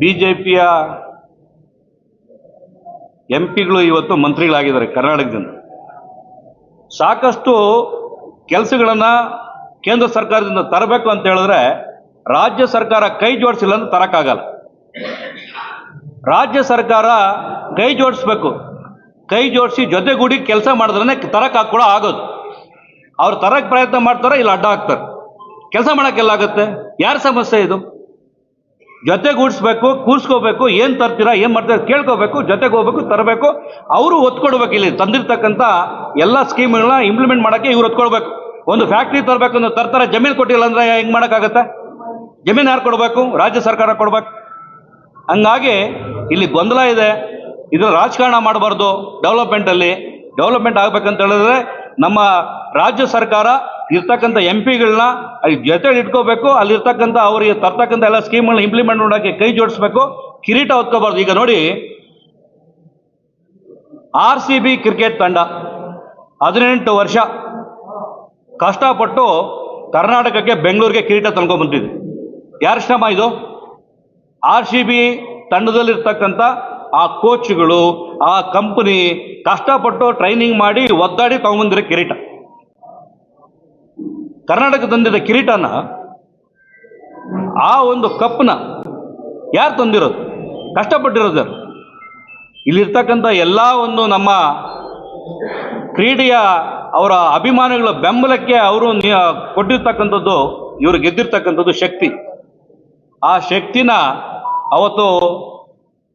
ಬಿಜೆಪಿಯ ಎಂ ಪಿಗಳು ಇವತ್ತು ಮಂತ್ರಿಗಳಾಗಿದ್ದಾರೆ ಕರ್ನಾಟಕದಿಂದ ಸಾಕಷ್ಟು ಕೆಲಸಗಳನ್ನು ಕೇಂದ್ರ ಸರ್ಕಾರದಿಂದ ತರಬೇಕು ಅಂತ ಹೇಳಿದ್ರೆ ರಾಜ್ಯ ಸರ್ಕಾರ ಕೈ ಜೋಡಿಸಿಲ್ಲ ಅಂದ್ರೆ ತರಕ್ಕಾಗಲ್ಲ ರಾಜ್ಯ ಸರ್ಕಾರ ಕೈ ಜೋಡಿಸ್ಬೇಕು. ಕೈ ಜೋಡಿಸಿ ಜೊತೆಗೂಡಿ ಕೆಲಸ ಮಾಡಿದ್ರೆ ತರಕ್ಕೆ ಕೂಡ ಆಗೋದು. ಅವ್ರು ತರಕ್ಕೆ ಪ್ರಯತ್ನ ಮಾಡ್ತಾರೆ ಇಲ್ಲ ಅಡ್ಡ ಹಾಕ್ತಾರೆ. ಕೆಲಸ ಮಾಡೋಕ್ಕೆಲ್ಲಾಗುತ್ತೆ ಯಾರ ಸಮಸ್ಯೆ ಇದು? ಜೊತೆಗೂಡಿಸ್ಬೇಕು, ಕೂರಿಸ್ಕೋಬೇಕು, ಏನು ತರ್ತೀರಾ, ಏನು ಮಾಡ್ತೀರಾ ಕೇಳ್ಕೋಬೇಕು ಜೊತೆಗೆ ಹೋಗ್ಬೇಕು ತರಬೇಕು. ಅವರು ಒತ್ಕೊಡ್ಬೇಕು ಇಲ್ಲಿ, ತಂದಿರ್ತಕ್ಕಂಥ ಎಲ್ಲ ಸ್ಕೀಮ್ಗಳನ್ನ ಇಂಪ್ಲಿಮೆಂಟ್ ಮಾಡೋಕ್ಕೆ ಇವ್ರು ಒತ್ಕೊಡ್ಬೇಕು. ಒಂದು ಫ್ಯಾಕ್ಟ್ರಿ ತರಬೇಕು ಅಂದ್ರೆ ತರ್ತಾರೆ, ಜಮೀನು ಕೊಟ್ಟಿಲ್ಲ ಅಂದರೆ ಹೆಂಗೆ ಮಾಡೋಕ್ಕಾಗತ್ತೆ? ಜಮೀನು ಯಾರು ಕೊಡಬೇಕು? ರಾಜ್ಯ ಸರ್ಕಾರ ಕೊಡಬೇಕು. ಹಂಗಾಗಿ ಇಲ್ಲಿ ಗೊಂದಲ ಇದೆ. ಇದರ ರಾಜಕಾರಣ ಮಾಡಬಾರ್ದು. ಡೆವಲಪ್ಮೆಂಟಲ್ಲಿ ಡೆವಲಪ್ಮೆಂಟ್ ಆಗಬೇಕಂತ ಹೇಳಿದ್ರೆ ನಮ್ಮ ರಾಜ್ಯ ಸರ್ಕಾರ ಇರ್ತಕ್ಕಂಥ ಎಂ ಪಿಗಳನ್ನ ಜೊತೆ ಇಟ್ಕೋಬೇಕು, ಅಲ್ಲಿರ್ತಕ್ಕಂಥ ಅವರಿಗೆ ತರ್ತಕ್ಕಂಥ ಎಲ್ಲ ಸ್ಕೀಮ್ಗಳನ್ನ ಇಂಪ್ಲಿಮೆಂಟ್ ಮಾಡೋಕ್ಕೆ ಕೈ ಜೋಡಿಸ್ಬೇಕು, ಕಿರೀಟ ಹೊತ್ಕೋಬಾರ್ದು. ಈಗ ನೋಡಿ ಆರ್ ಸಿ ಬಿ ಕ್ರಿಕೆಟ್ ತಂಡ, ಹದಿನೆಂಟು ವರ್ಷ ಕಷ್ಟಪಟ್ಟು ಕರ್ನಾಟಕಕ್ಕೆ ಬೆಂಗಳೂರಿಗೆ ಕಿರೀಟ ತಂದ್ಕೊಂಡ್ಬಂದಿದೆ ಯಾರ ಶ್ರಮ ಇದು? ಆರ್ ಸಿ ಬಿ ತಂಡದಲ್ಲಿರ್ತಕ್ಕಂಥ ಆ ಕೋಚ್ಗಳು ಆ ಕಂಪನಿ ಕಷ್ಟಪಟ್ಟು ಟ್ರೈನಿಂಗ್ ಮಾಡಿ ಒದ್ದಾಡಿ ತಗೊಂಬಂದಿರೋ ಕಿರೀಟ. ಕರ್ನಾಟಕ ತಂದಿದ್ದ ಕಿರೀಟನ ಆ ಒಂದು ಕಪ್ನ ಯಾರು ತಂದಿರೋದು? ಕಷ್ಟಪಟ್ಟಿರೋದು? ಇಲ್ಲಿರ್ತಕ್ಕಂಥ ಎಲ್ಲ ಒಂದು ನಮ್ಮ ಕ್ರೀಡೆಯ ಅವರ ಅಭಿಮಾನಿಗಳ ಬೆಂಬಲಕ್ಕೆ ಅವರು ಕೊಟ್ಟಿರ್ತಕ್ಕಂಥದ್ದು, ಇವರು ಗೆದ್ದಿರ್ತಕ್ಕಂಥದ್ದು ಶಕ್ತಿ. ಆ ಶಕ್ತಿನ ಅವತ್ತು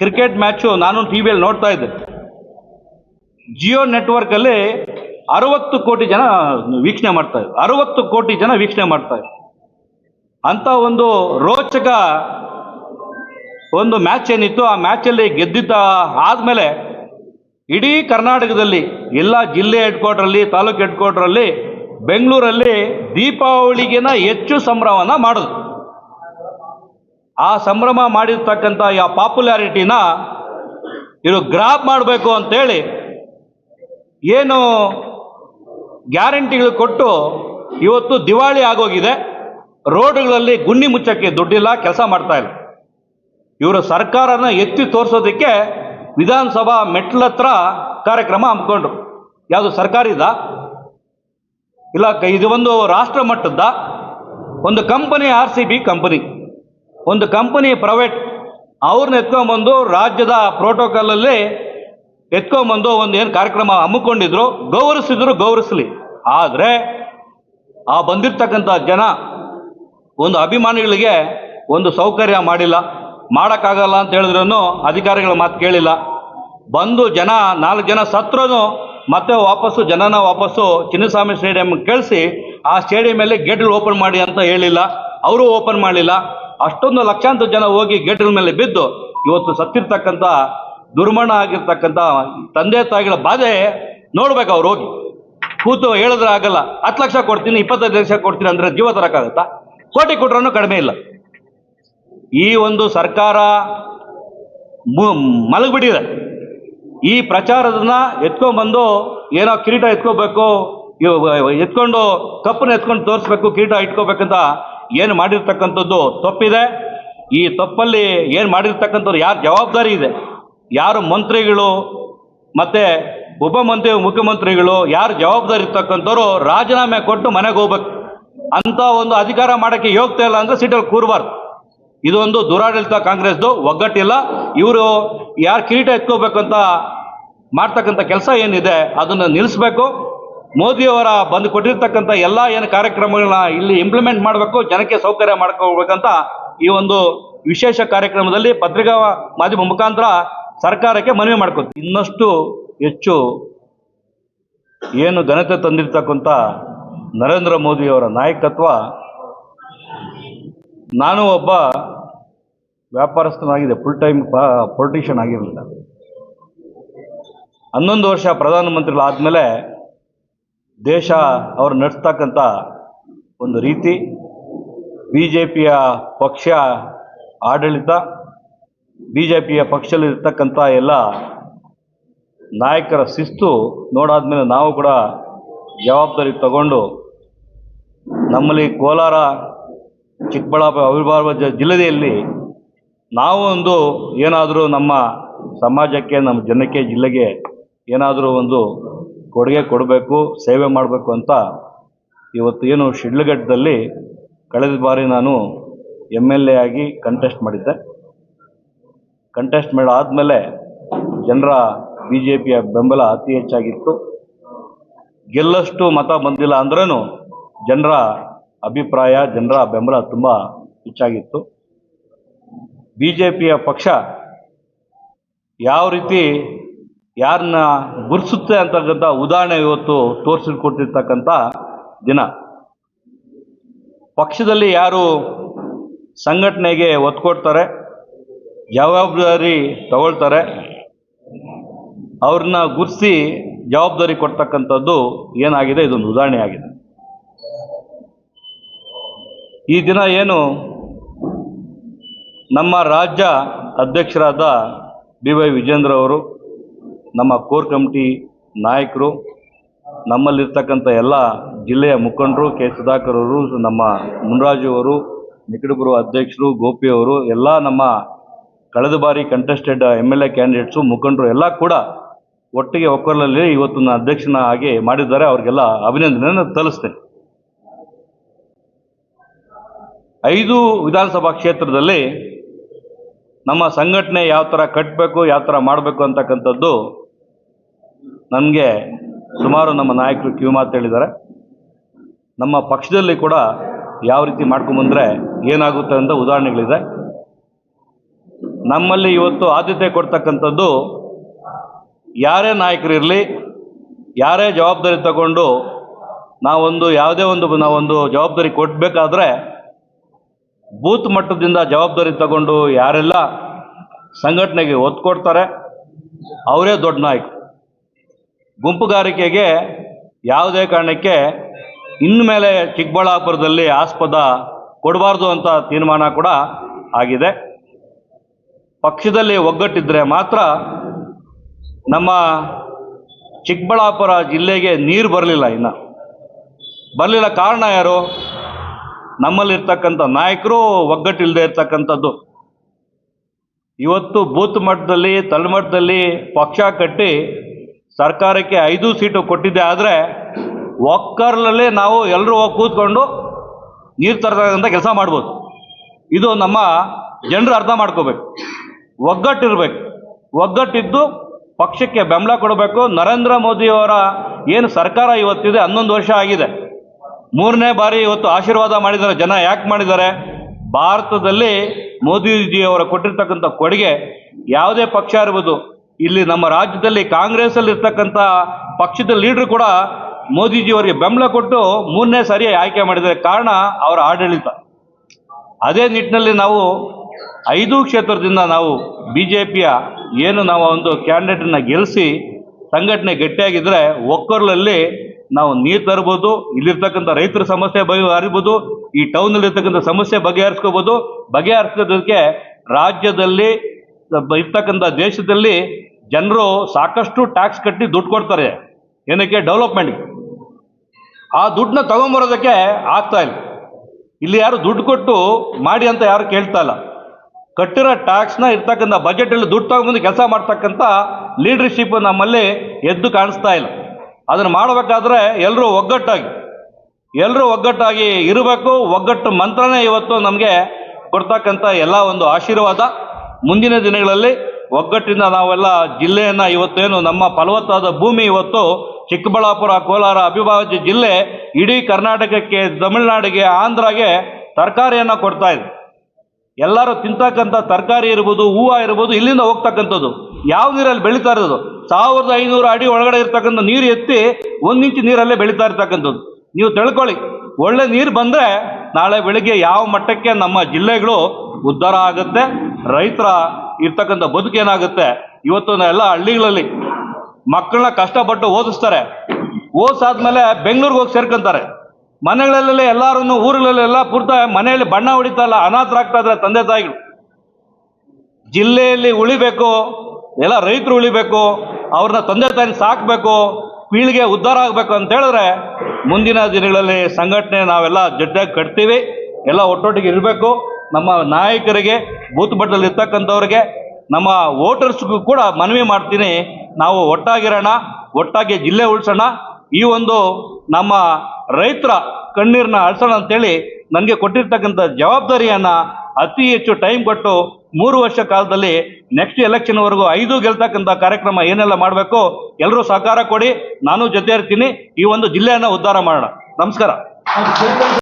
ಕ್ರಿಕೆಟ್ ಮ್ಯಾಚು ನಾನು ಟಿ ವಿಯಲ್ಲಿ ನೋಡ್ತಾ ಇದ್ದೆ. ಜಿಯೋ ನೆಟ್ವರ್ಕಲ್ಲಿ ಅರವತ್ತು ಕೋಟಿ ಜನ ವೀಕ್ಷಣೆ ಮಾಡ್ತಾ ಇದ್ರು. ಅರವತ್ತು ಕೋಟಿ ಜನ ವೀಕ್ಷಣೆ ಮಾಡ್ತಾ ಇದ್ರು. ಅಂತ ಒಂದು ರೋಚಕ ಒಂದು ಮ್ಯಾಚ್ ಏನಿತ್ತು, ಆ ಮ್ಯಾಚಲ್ಲಿ ಗೆದ್ದಿದ್ದ ಆದಮೇಲೆ ಇಡೀ ಕರ್ನಾಟಕದಲ್ಲಿ, ಎಲ್ಲ ಜಿಲ್ಲೆ ಹೆಡ್ ಕ್ವಾರ್ಟ್ರಲ್ಲಿ ತಾಲೂಕು ಹೆಡ್ ಕ್ವಾರ್ಟ್ರಲ್ಲಿ ಬೆಂಗಳೂರಲ್ಲಿ ದೀಪಾವಳಿಗೆನ ಹೆಚ್ಚು ಸಂಭ್ರಮನ ಮಾಡೋದು. ಆ ಸಂಭ್ರಮ ಮಾಡಿರ್ತಕ್ಕಂಥ ಆ ಪಾಪ್ಯುಲಾರಿಟಿನ ಇದು ಗ್ರಾಪ್ ಮಾಡಬೇಕು ಅಂತೇಳಿ ಏನು ಗ್ಯಾರಂಟಿಗಳು ಕೊಟ್ಟು ಇವತ್ತು ದಿವಾಳಿ ಆಗೋಗಿದೆ. ರೋಡ್ಗಳಲ್ಲಿ ಗುಂಡಿ ಮುಚ್ಚಕ್ಕೆ ದುಡ್ಡಿಲ್ಲ, ಕೆಲಸ ಮಾಡ್ತಾ ಇಲ್ಲ. ಇವರು ಸರ್ಕಾರನ ಎತ್ತಿ ತೋರಿಸೋದಕ್ಕೆ ವಿಧಾನಸಭಾ ಮೆಟ್ಲತ್ರ ಕಾರ್ಯಕ್ರಮ ಹಮ್ಮಿಕೊಂಡ್ರು. ಯಾವುದು ಸರ್ಕಾರಿದ? ಇಲ್ಲ ಇದು ಒಂದು ರಾಷ್ಟ್ರ ಮಟ್ಟದ ಒಂದು company, R C B company. ಒಂದು ಕಂಪನಿ ಪ್ರೈವೇಟ್. ಅವ್ರನ್ನ ಎತ್ಕೊಂಬಂದು ರಾಜ್ಯದ ಪ್ರೋಟೋಕಾಲಲ್ಲಿ ಎತ್ಕೊಂಬಂದು ಒಂದು ಏನು ಕಾರ್ಯಕ್ರಮ ಹಮ್ಮಿಕೊಂಡಿದ್ರು. ಗೌರವಿಸಿದ್ರು, ಗೌರವಿಸಲಿ. ಆದರೆ ಆ ಬಂದಿರ್ತಕ್ಕಂಥ ಜನ ಒಂದು ಅಭಿಮಾನಿಗಳಿಗೆ ಒಂದು ಸೌಕರ್ಯ ಮಾಡಿಲ್ಲ. ಮಾಡೋಕ್ಕಾಗಲ್ಲ ಅಂತ ಹೇಳಿದ್ರೂ ಅಧಿಕಾರಿಗಳ ಮಾತು ಕೇಳಿಲ್ಲ. ಬಂದು ಜನ, ನಾಲ್ಕು ಜನ ಸತ್ರೂ ಮತ್ತೆ ವಾಪಸ್ಸು, ಜನನ ವಾಪಸ್ಸು ಚಿನ್ನಸ್ವಾಮಿ ಸ್ಟೇಡಿಯಂ ಕಳಿಸಿ ಆ ಸ್ಟೇಡಿಯಮಲ್ಲಿ ಗೇಟ್ಗಳು ಓಪನ್ ಮಾಡಿ ಅಂತ ಹೇಳಿಲ್ಲ. ಅವರು ಓಪನ್ ಮಾಡಲಿಲ್ಲ. ಅಷ್ಟೊಂದು ಲಕ್ಷಾಂತರ ಜನ ಹೋಗಿ ಗೇಟ್ಗಳ ಮೇಲೆ ಬಿದ್ದು ಇವತ್ತು ಸತ್ತಿರ್ತಕ್ಕಂಥ ದುರ್ಮಣ ಆಗಿರ್ತಕ್ಕಂಥ ತಂದೆ ತಾಯಿಗಳ ಬಾಧೆ ನೋಡ್ಬೇಕು ಅವ್ರು ಹೋಗಿ. ಕೂತು ಹೇಳಿದ್ರೆ ಆಗಲ್ಲ. ಹತ್ತು ಲಕ್ಷ ಕೊಡ್ತೀನಿ, ಇಪ್ಪತ್ತೈದು ಲಕ್ಷ ಕೊಡ್ತೀನಿ ಅಂದ್ರೆ ಜೀವ ತರಕ್ಕಾಗತ್ತಾ ಕೋಟಿ ಕೊಟ್ರೂ ಕಡಿಮೆ ಇಲ್ಲ. ಈ ಒಂದು ಸರ್ಕಾರ ಮಲಗ್ಬಿಟ್ಟಿದೆ. ಈ ಪ್ರಚಾರದನ್ನ ಎತ್ಕೊಂಡ್ಬಂದು ಏನೋ ಕಿರೀಟ ಎತ್ಕೋಬೇಕು ಎತ್ಕೊಂಡು, ಕಪ್ಪನ್ನ ಎತ್ಕೊಂಡು ತೋರಿಸ್ಬೇಕು, ಕಿರೀಟ ಇಟ್ಕೋಬೇಕಂತ ಏನು ಮಾಡಿರ್ತಕ್ಕಂಥದ್ದು ತಪ್ಪಿದೆ. ಈ ತಪ್ಪಲ್ಲಿ ಏನು ಮಾಡಿರ್ತಕ್ಕಂಥವ್ರು ಯಾರು ಜವಾಬ್ದಾರಿ ಇದೆ? ಯಾರು ಮಂತ್ರಿಗಳು ಮತ್ತೆ ಉಪಮಂತ್ರಿ, ಮುಖ್ಯಮಂತ್ರಿಗಳು ಯಾರು ಜವಾಬ್ದಾರಿ ಇರ್ತಕ್ಕಂಥವ್ರು ರಾಜೀನಾಮೆ ಕೊಟ್ಟು ಮನೆಗೆ ಹೋಗ್ಬೇಕು. ಅಂತ ಒಂದು ಅಧಿಕಾರ ಮಾಡೋಕ್ಕೆ ಯೋಗ್ಯತೆ ಇಲ್ಲ ಅಂದ್ರೆ ಸೀಟಲ್ಲಿ ಕೂರಬಾರ್ದು. ಇದೊಂದು ದುರಾಡಳಿತ ಕಾಂಗ್ರೆಸ್ದು ಒಗ್ಗಟ್ಟಿಲ್ಲ. ಇವರು ಯಾರು ಕಿರೀಟ ಎತ್ಕೋಬೇಕಂತ ಮಾಡ್ತಕ್ಕಂಥ ಕೆಲಸ ಏನಿದೆ ಅದನ್ನು ನಿಲ್ಲಿಸ್ಬೇಕು ಮೋದಿಯವರ ಬಂದು ಕೊಟ್ಟಿರ್ತಕ್ಕಂಥ ಎಲ್ಲ ಏನು ಕಾರ್ಯಕ್ರಮಗಳನ್ನ ಇಲ್ಲಿ ಇಂಪ್ಲಿಮೆಂಟ್ ಮಾಡಬೇಕು, ಜನಕ್ಕೆ ಸೌಕರ್ಯ ಮಾಡ್ಕೋಬೇಕಂತ ಈ ಒಂದು ವಿಶೇಷ ಕಾರ್ಯಕ್ರಮದಲ್ಲಿ ಪತ್ರಿಕಾ ಮಾಧ್ಯಮ ಮುಖಾಂತರ ಸರ್ಕಾರಕ್ಕೆ ಮನವಿ ಮಾಡ್ಕೊತೀವಿ. ಇನ್ನಷ್ಟು ಹೆಚ್ಚು ಏನು ಘನತೆ ತಂದಿರ್ತಕ್ಕಂಥ ನರೇಂದ್ರ ಮೋದಿಯವರ ನಾಯಕತ್ವ, ನಾನು ಒಬ್ಬ ವ್ಯಾಪಾರಸ್ಥನಾಗಿದೆ ಫುಲ್ ಟೈಮ್ ಪೊಲಿಟಿಷಿಯನ್ ಆಗಿರಲಿಲ್ಲ. ಹನ್ನೊಂದು ವರ್ಷ ಪ್ರಧಾನಮಂತ್ರಿಗಳಾದಮೇಲೆ ದೇಶ ಅವರು ನಡೆಸ್ತಕ್ಕಂಥ ಒಂದು ರೀತಿ ಬಿ ಜೆ ಪಿಯ ಪಕ್ಷ ಆಡಳಿತ ಬಿ ಜೆ ಪಿಯ ಪಕ್ಷದಲ್ಲಿರ್ತಕ್ಕಂಥ ಎಲ್ಲ ನಾಯಕರ ಶಿಸ್ತು ನೋಡಾದ್ಮೇಲೆ ನಾವು ಕೂಡ ಜವಾಬ್ದಾರಿ ತಗೊಂಡು ನಮ್ಮಲ್ಲಿ ಕೋಲಾರ, ಚಿಕ್ಕಬಳ್ಳಾಪುರ, ಅವಿರ್ಭಾವ ಜಿಲ್ಲೆಯಲ್ಲಿ ನಾವು ಒಂದು ಏನಾದರೂ ನಮ್ಮ ಸಮಾಜಕ್ಕೆ, ನಮ್ಮ ಜನಕ್ಕೆ, ಜಿಲ್ಲೆಗೆ ಏನಾದರೂ ಒಂದು ಕೊಡುಗೆ ಕೊಡಬೇಕು, ಸೇವೆ ಮಾಡಬೇಕು ಅಂತ ಇವತ್ತು ಏನು ಶಿಡ್ಲಘಟ್ಟದಲ್ಲಿ ಕಳೆದ ಬಾರಿ ನಾನು ಎಂ ಎಲ್ ಎ ಆಗಿ ಕಂಟೆಸ್ಟ್ ಮಾಡಿದ್ದೆ. ಕಂಟೆಸ್ಟ್ ಮಾಡಾದಮೇಲೆ ಜನರ ಬಿ ಜೆ ಪಿಯ ಬೆಂಬಲ ಅತಿ ಹೆಚ್ಚಾಗಿತ್ತು. ಗೆಲ್ಲಷ್ಟು ಮತ ಬಂದಿಲ್ಲ ಅಂದ್ರೂ ಜನರ ಅಭಿಪ್ರಾಯ, ಜನರ ಬೆಂಬಲ ತುಂಬ ಹೆಚ್ಚಾಗಿತ್ತು. ಬಿ ಜೆ ಪಿಯ ಪಕ್ಷ ಯಾವ ರೀತಿ ಯಾರನ್ನ ಗುರುಸುತ್ತೆ ಅಂತಕ್ಕಂಥ ಉದಾಹರಣೆ ಇವತ್ತು ತೋರಿಸಿಕೊಟ್ಟಿರ್ತಕ್ಕಂಥ ದಿನ. ಪಕ್ಷದಲ್ಲಿ ಯಾರು ಸಂಘಟನೆಗೆ ಒತ್ತು ಕೊಡ್ತಾರೆ ಜವಾಬ್ದಾರಿ ತಗೊಳ್ತಾರೆ ಅವ್ರನ್ನ ಗುರ್ಸಿ ಜವಾಬ್ದಾರಿ ಕೊಡ್ತಕ್ಕಂಥದ್ದು ಏನಾಗಿದೆ? ಇದೊಂದು ಉದಾಹರಣೆ ಆಗಿದೆ. ಈ ದಿನ ಏನು? ನಮ್ಮ ರಾಜ್ಯ ಅಧ್ಯಕ್ಷರಾದ ಡಿ ವೈ ವಿಜೇಂದ್ರ ಅವರು, ನಮ್ಮ ಕೋರ್ ಕಮಿಟಿ ನಾಯಕರು, ನಮ್ಮಲ್ಲಿರ್ತಕ್ಕಂಥ ಎಲ್ಲ ಜಿಲ್ಲೆಯ ಮುಖಂಡರು, ಕೆ ಸುಧಾಕರ್ ಅವರು, ನಮ್ಮ ಮುನ್ರಾಜು ಅವರು ನಿಕಟಪುರ ಅಧ್ಯಕ್ಷರು, ಗೋಪಿ ಅವರು, ಎಲ್ಲ ನಮ್ಮ ಕಳೆದ ಬಾರಿ contested M L A candidates ಮುಖಂಡರು ಎಲ್ಲ ಕೂಡ ಒಟ್ಟಿಗೆ ಒಕ್ಕಲಲ್ಲಿ ಇವತ್ತು ನಾನು ಅಧ್ಯಕ್ಷನ ಆಗಿ ಮಾಡಿದ್ದಾರೆ. ಅವ್ರಿಗೆಲ್ಲ ಅಭಿನಂದನೆಯನ್ನು ತಲಿಸ್ತೇನೆ ಐದು ವಿಧಾನಸಭಾ ಕ್ಷೇತ್ರದಲ್ಲಿ ನಮ್ಮ ಸಂಘಟನೆ ಯಾವ ಥರ ಕಟ್ಟಬೇಕು ಯಾವ ಥರ ಮಾಡಬೇಕು ಅಂತಕ್ಕಂಥದ್ದು ನಮಗೆ ಸುಮಾರು ನಮ್ಮ ನಾಯಕರು ಕಿವಿ ಮಾತು ಹೇಳಿದ್ದಾರೆ. ನಮ್ಮ ಪಕ್ಷದಲ್ಲಿ ಕೂಡ ಯಾವ ರೀತಿ ಮಾಡ್ಕೊಂಬಂದರೆ ಏನಾಗುತ್ತೆ ಅಂತ ಉದಾಹರಣೆಗಳಿದೆ. ನಮ್ಮಲ್ಲಿ ಇವತ್ತು ಆದ್ಯತೆ ಕೊಡ್ತಕ್ಕಂಥದ್ದು ಯಾರೇ ನಾಯಕರು ಇರಲಿ, ಯಾರೇ ಜವಾಬ್ದಾರಿ ತಗೊಂಡು ನಾವೊಂದು ಯಾವುದೇ ಒಂದು, ನಾವೊಂದು ಜವಾಬ್ದಾರಿ ಕೊಡಬೇಕಾದ್ರೆ ಬೂತ್ ಮಟ್ಟದಿಂದ ಜವಾಬ್ದಾರಿ ತಗೊಂಡು ಯಾರೆಲ್ಲ ಸಂಘಟನೆಗೆ ಒತ್ತು ಕೊಡ್ತಾರೆ, ಅವರೇ ದೊಡ್ಡ ನಾಯಕ ಗುಂಪುಗಾರಿಕೆಗೆ ಯಾವುದೇ ಕಾರಣಕ್ಕೆ ಇನ್ಮೇಲೆ ಚಿಕ್ಕಬಳ್ಳಾಪುರದಲ್ಲಿ ಆಸ್ಪದ ಕೊಡಬಾರ್ದು ಅಂತ ತೀರ್ಮಾನ ಕೂಡ ಆಗಿದೆ. ಪಕ್ಷದಲ್ಲಿ ಒಗ್ಗಟ್ಟಿದ್ರೆ ಮಾತ್ರ ನಮ್ಮ ಚಿಕ್ಕಬಳ್ಳಾಪುರ ಜಿಲ್ಲೆಗೆ ನೀರು ಬರಲಿಲ್ಲ ಇನ್ನು. ಬರಲಿಲ್ಲ ಕಾರಣ ಯಾರು? ನಮ್ಮಲ್ಲಿರ್ತಕ್ಕಂಥ ನಾಯಕರು ಒಗ್ಗಟ್ಟಿಲ್ಲದೆ ಇರ್ತಕ್ಕಂಥದ್ದು. ಇವತ್ತು ಬೂತ್ ಮಟ್ಟದಲ್ಲಿ, ತಳಮಟ್ಟದಲ್ಲಿ ಪಕ್ಷ ಕಟ್ಟಿ ಸರ್ಕಾರಕ್ಕೆ ಐದು ಸೀಟು ಕೊಟ್ಟಿದ್ದೆ ಆದರೆ ಒಕ್ಕರ್ಲಲ್ಲಿ ನಾವು ಎಲ್ಲರೂ ಹೋಗಿ ಕೂತ್ಕೊಂಡು ನೀರು ತರ್ತಕ್ಕಂಥ ಕೆಲಸ ಮಾಡ್ಬೋದು. ಇದು ನಮ್ಮ ಜನರು ಅರ್ಥ ಮಾಡ್ಕೋಬೇಕು. ಒಗ್ಗಟ್ಟಿರಬೇಕು. ಒಗ್ಗಟ್ಟಿದ್ದು ಪಕ್ಷಕ್ಕೆ ಬೆಂಬಲ ಕೊಡಬೇಕು. ನರೇಂದ್ರ ಮೋದಿಯವರ ಏನು ಸರ್ಕಾರ ಇವತ್ತಿದೆ, ಹನ್ನೊಂದು ವರ್ಷ ಆಗಿದೆ. ಮೂರನೇ ಬಾರಿ ಇವತ್ತು ಆಶೀರ್ವಾದ ಮಾಡಿದ್ದಾರೆ. ಜನ ಯಾಕೆ ಮಾಡಿದ್ದಾರೆ? ಭಾರತದಲ್ಲಿ ಮೋದಿಜಿಯವರು ಕೊಟ್ಟಿರ್ತಕ್ಕಂಥ ಕೊಡುಗೆ ಯಾವುದೇ ಪಕ್ಷ ಇರ್ಬೋದು. ಇಲ್ಲಿ ನಮ್ಮ ರಾಜ್ಯದಲ್ಲಿ ಕಾಂಗ್ರೆಸ್ಸಲ್ಲಿ ಇರ್ತಕ್ಕಂಥ ಪಕ್ಷದ ಲೀಡ್ರು ಕೂಡ ಮೋದಿಜಿಯವರಿಗೆ ಬೆಂಬಲ ಕೊಟ್ಟು ಮೂರನೇ ಸಾರಿ ಆಯ್ಕೆ ಮಾಡಿದ್ದಾರೆ. ಕಾರಣ ಅವರ ಆಡಳಿತ. ಅದೇ ನಿಟ್ಟಿನಲ್ಲಿ ನಾವು ಐದು ಕ್ಷೇತ್ರದಿಂದ ನಾವು ಬಿ ಜೆ ಪಿಯ ಏನು ನಾವು ಒಂದು ಕ್ಯಾಂಡಿಡೇಟನ್ನು ಗೆಲ್ಲಿಸಿ ಸಂಘಟನೆ ಗಟ್ಟಿಯಾಗಿದ್ದರೆ ಒಕ್ಕರ್ಲಲ್ಲಿ ನಾವು ನೀರು ತರ್ಬೋದು, ಇಲ್ಲಿರ್ತಕ್ಕಂಥ ರೈತರ ಸಮಸ್ಯೆ ಬಗೆಹರಿಬೋದು, ಈ ಟೌನಲ್ಲಿರ್ತಕ್ಕಂಥ ಸಮಸ್ಯೆ ಬಗೆಹರಿಸ್ಕೋಬೋದು. ಬಗೆಹರಿಸೋದಕ್ಕೆ ರಾಜ್ಯದಲ್ಲಿ ಇರ್ತಕ್ಕಂಥ ದೇಶದಲ್ಲಿ ಜನರು ಸಾಕಷ್ಟು ಟ್ಯಾಕ್ಸ್ ಕಟ್ಟಿ ದುಡ್ಡು ಕೊಡ್ತಾರೆ. ಏನಕ್ಕೆ? ಡೆವಲಪ್ಮೆಂಟ್ಗೆ ಆ ದುಡ್ಡನ್ನ ತಗೊಂಬರೋದಕ್ಕೆ ಆಗ್ತಾ ಇಲ್ಲ. ಇಲ್ಲಿ ಯಾರು ದುಡ್ಡು ಕೊಟ್ಟು ಮಾಡಿ ಅಂತ ಯಾರು ಕೇಳ್ತಾ ಇಲ್ಲ. ಕಟ್ಟಿರೋ ಟ್ಯಾಕ್ಸ್ನ ಇರ್ತಕ್ಕಂಥ ಬಜೆಟಲ್ಲಿ ದುಡ್ಡು ತಗೊಂಡು ಕೆಲಸ ಮಾಡ್ತಕ್ಕಂಥ ಲೀಡರ್ಶಿಪ್ ನಮ್ಮಲ್ಲಿ ಎದ್ದು ಕಾಣಿಸ್ತಾ ಇಲ್ಲ. ಅದನ್ನು ಮಾಡಬೇಕಾದ್ರೆ ಎಲ್ಲರೂ ಒಗ್ಗಟ್ಟಾಗಿ ಎಲ್ಲರೂ ಒಗ್ಗಟ್ಟಾಗಿ ಇರಬೇಕು. ಒಗ್ಗಟ್ಟು ಮಂತ್ರನೇ ಇವತ್ತು ನಮಗೆ ಕೊಡ್ತಕ್ಕಂಥ ಎಲ್ಲ ಒಂದು ಆಶೀರ್ವಾದ. ಮುಂದಿನ ದಿನಗಳಲ್ಲಿ ಒಗ್ಗಟ್ಟಿಂದ ನಾವೆಲ್ಲ ಜಿಲ್ಲೆಯನ್ನು ಇವತ್ತೇನು ನಮ್ಮ ಫಲವತ್ತಾದ ಭೂಮಿ ಇವತ್ತು ಚಿಕ್ಕಬಳ್ಳಾಪುರ, ಕೋಲಾರ, ಅವಿಭಾಜ್ಯ ಜಿಲ್ಲೆ ಇಡೀ ಕರ್ನಾಟಕಕ್ಕೆ, ತಮಿಳುನಾಡಿಗೆ, ಆಂಧ್ರಗೆ ತರಕಾರಿಯನ್ನು ಕೊಡ್ತಾ ಇದೆ. ಎಲ್ಲರೂ ತಿಂತಕ್ಕಂಥ ತರಕಾರಿ ಇರ್ಬೋದು, ಹೂವು ಇರ್ಬೋದು, ಇಲ್ಲಿಂದ ಹೋಗ್ತಕ್ಕಂಥದ್ದು. ಯಾವ ನೀರಲ್ಲಿ ಬೆಳೀತಾ ಇರೋದು? ಸಾವಿರದ ಐನೂರು ಅಡಿ ಒಳಗಡೆ ಇರ್ತಕ್ಕಂಥ ನೀರು ಎತ್ತಿ ಒಂದು ಇಂಚು ನೀರಲ್ಲೇ ಬೆಳೀತಾ ಇರ್ತಕ್ಕಂಥದ್ದು. ನೀವು ತಿಳ್ಕೊಳ್ಳಿ, ಒಳ್ಳೆ ನೀರು ಬಂದರೆ ನಾಳೆ ಬೆಳಿಗ್ಗೆ ಯಾವ ಮಟ್ಟಕ್ಕೆ ನಮ್ಮ ಜಿಲ್ಲೆಗಳು ಉದ್ಧಾರ ಆಗುತ್ತೆ, ರೈತರ ಇರ್ತಕ್ಕಂಥ ಬದುಕೇನಾಗುತ್ತೆ ಇವತ್ತು ಎಲ್ಲ ಹಳ್ಳಿಗಳಲ್ಲಿ ಮಕ್ಕಳನ್ನ ಕಷ್ಟಪಟ್ಟು ಓದಿಸ್ತಾರೆ. ಓದಿಸಾದ್ಮೇಲೆ ಬೆಂಗಳೂರಿಗೆ ಹೋಗಿ ಸೇರ್ಕೊಂತಾರೆ. ಮನೆಗಳಲ್ಲೆಲ್ಲ ಎಲ್ಲರೂ ಊರುಗಳಲ್ಲೆಲ್ಲ ಪೂರ್ತ ಮನೆಯಲ್ಲಿ ಬಣ್ಣ ಹೊಡಿತಲ್ಲ ಅನಾಥರಾಗ್ತಾ ಇದ್ದಾರೆ ತಂದೆ ತಾಯಿಗಳು. ಜಿಲ್ಲೆಯಲ್ಲಿ ಉಳಿಬೇಕು, ಎಲ್ಲ ರೈತರು ಉಳಿಬೇಕು, ಅವ್ರನ್ನ ತಂದೆ ತಾಯಿನ ಸಾಕಬೇಕು, ಪೀಳಿಗೆ ಉದ್ಧಾರ ಆಗಬೇಕು ಅಂತ ಹೇಳಿದ್ರೆ ಮುಂದಿನ ದಿನಗಳಲ್ಲಿ ಸಂಘಟನೆ ನಾವೆಲ್ಲ ಜಡ್ಡಾಗಿ ಕಟ್ತೀವಿ. ಎಲ್ಲ ಒಟ್ಟೊಟ್ಟಿಗೆ ಇರಬೇಕು. ನಮ್ಮ ನಾಯಕರಿಗೆ, ಬೂತ್ ಬಟ್ಟಲ್ಲಿ ಇರ್ತಕ್ಕಂಥವ್ರಿಗೆ, ನಮ್ಮ ವೋಟರ್ಸ್ಗೂ ಕೂಡ ಮನವಿ ಮಾಡ್ತೀನಿ. ನಾವು ಒಟ್ಟಾಗಿರೋಣ, ಒಟ್ಟಾಗಿ ಜಿಲ್ಲೆ ಉಳಿಸೋಣ. ಈ ಒಂದು ನಮ್ಮ ರೈತರ ಕಣ್ಣೀರನ್ನ ಅಳಿಸೋಣ ಅಂತೇಳಿ ನನಗೆ ಕೊಟ್ಟಿರ್ತಕ್ಕಂಥ ಜವಾಬ್ದಾರಿಯನ್ನು ಅತಿ ಹೆಚ್ಚು ಟೈಮ್ ಕೊಟ್ಟು ಮೂರು ವರ್ಷ ಕಾಲದಲ್ಲಿ ನೆಕ್ಸ್ಟ್ ಎಲೆಕ್ಷನ್ವರೆಗೂ ಐದು ಗೆಲ್ತಕ್ಕಂಥ ಕಾರ್ಯಕ್ರಮ ಏನೆಲ್ಲ ಮಾಡಬೇಕು ಎಲ್ಲರೂ ಸಹಕಾರ ಕೊಡಿ, ನಾನು ಜೊತೆ ಇರ್ತೀನಿ ಈ ಒಂದು ಜಿಲ್ಲೆಯನ್ನು ಉದ್ಧಾರ ಮಾಡೋಣ. ನಮಸ್ಕಾರ.